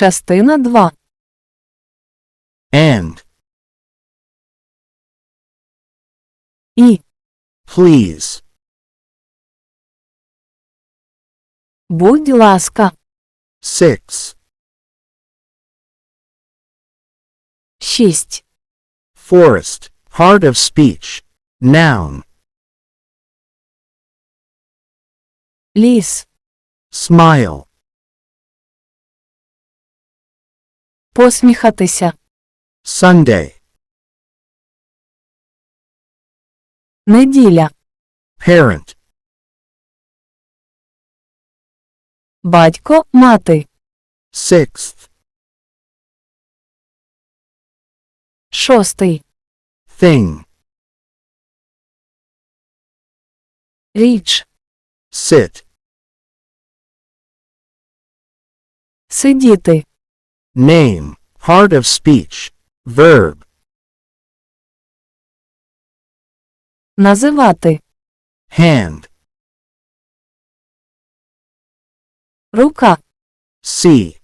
Частина 2. and, І. please, Будь ласка. 6, 6. forest, hard of speech, noun, Ліс. smile, Посміхатися. Sunday, Неділя. parent, Батько, мати. sixth, Шостий. thing, Річ. sit, Сидіти. Name, hard of speech, verb, Називати. hand, Рука. see,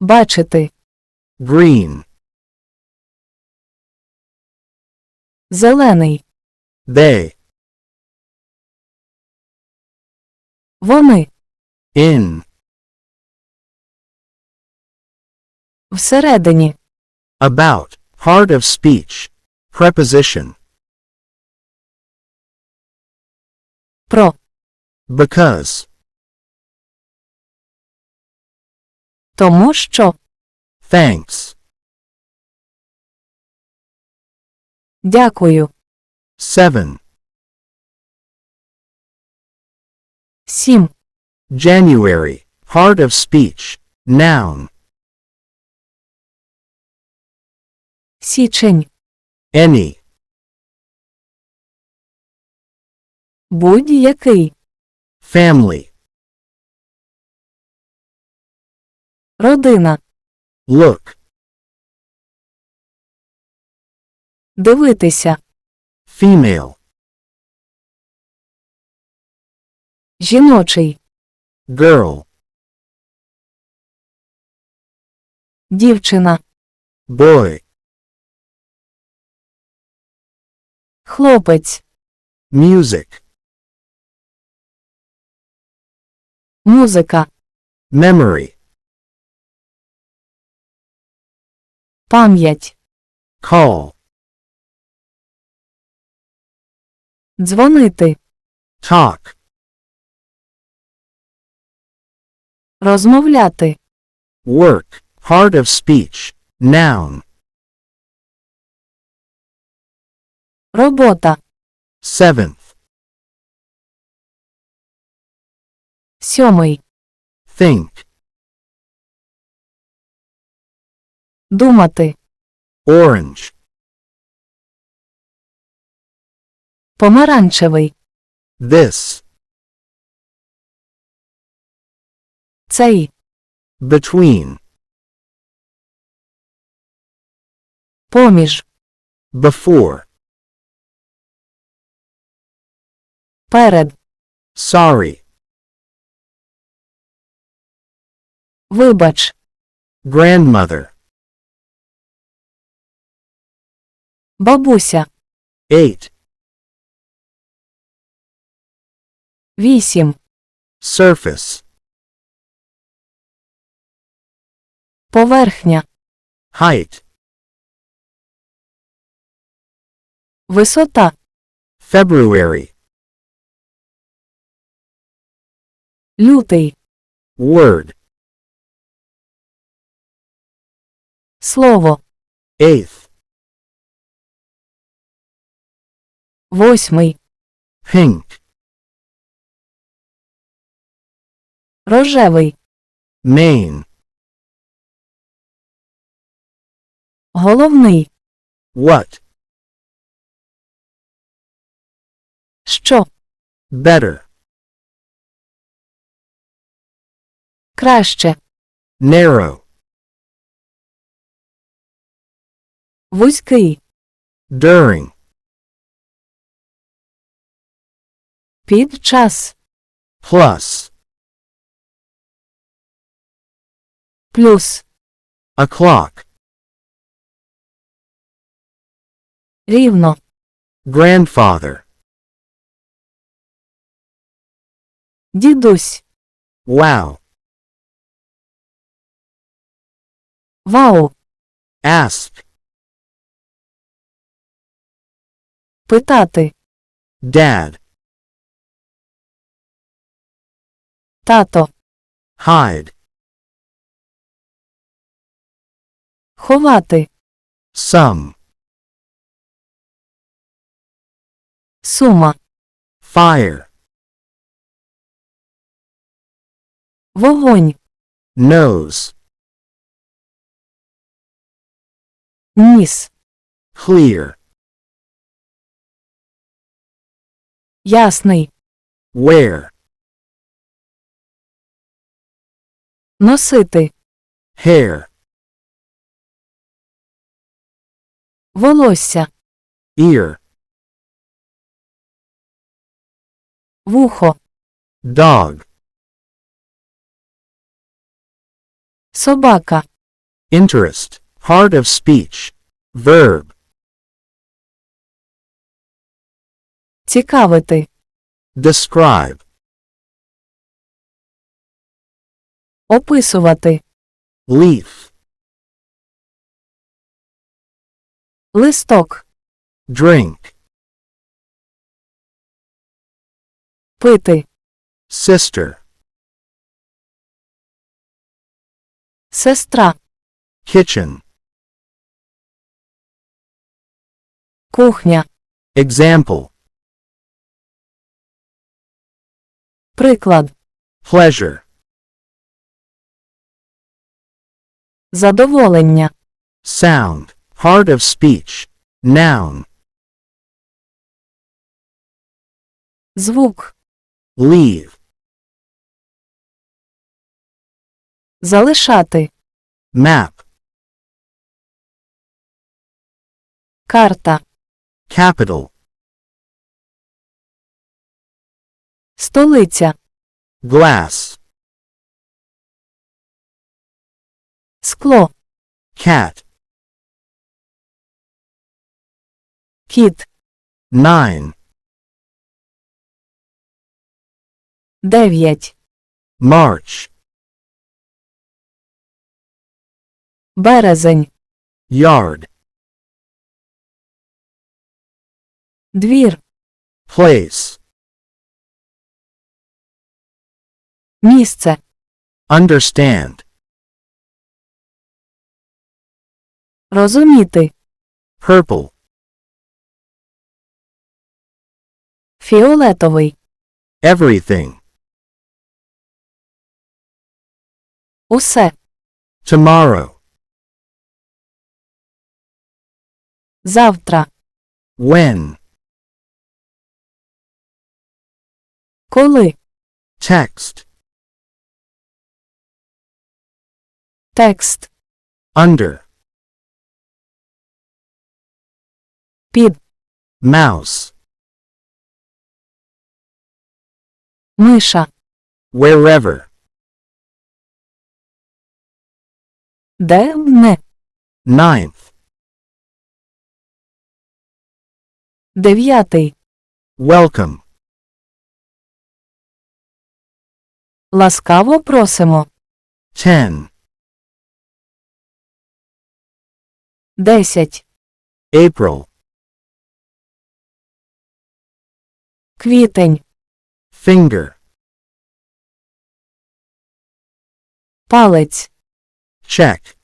Бачити. green, Зелений. they, Вони. in, Всередині. about, hard of speech, preposition, Про. because, Тому що. thanks, Дякую. seven, Сім. January, hard of speech, noun, Січень. any, Будь-який. family, Родина. look, Дивитися. female, Жіночий. girl, Дівчина. boy, Хлопець. music, Музика. memory, Пам'ять. call, Дзвонити. talk, Розмовляти. work, hard of speech, noun, Робота. seventh, Сьомий. think, Думати. orange, Помаранчевий. this, Цей. between, Поміж. before, Перед. sorry, Вибач. grandmother, Бабуся. eight, Вісім. surface, Поверхня. height, Висота. February, Лютий. word, Слово. eighth, Восьмий. pink, Рожевий. main, Головний. what, Що? better, Краще. narrow, Вузький. during, Під час. plus, Плюс. o'clock, Рівно. grandfather, Дідусь. wow, Вау. ask, Питати. dad, Тато. hide, Ховати. some, Сума. fire, Вогонь. nose, Ніс. clear, Ясний. wear, Носити. hair, Волосся. ear, Вухо. dog, Собака. interest, heart of speech, verb, Цікавити. describe, Описувати. leaf, Листок. drink, Пити. sister, Сестра. kitchen, Кухня. example, Приклад. pleasure, Задоволення. sound, heart of speech, noun, Звук. leave, Залишати. map, Карта. Capital, Столиця. glass, Скло. cat, Кіт. nine, Дев'ять. March, Березень. yard, Двір. place, Місце. understand, Розуміти. purple, Фіолетовий. everything, Усе. tomorrow, Завтра. when, Коли. text, Текст. under, Під. mouse, Миша. wherever, Де не. ninth, Дев'ятий. welcome, Ласкаво просимо. ten, Десять. April, Квітень. finger, Палець. check,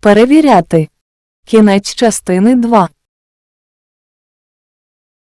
Перевіряти. Кінець частини 2.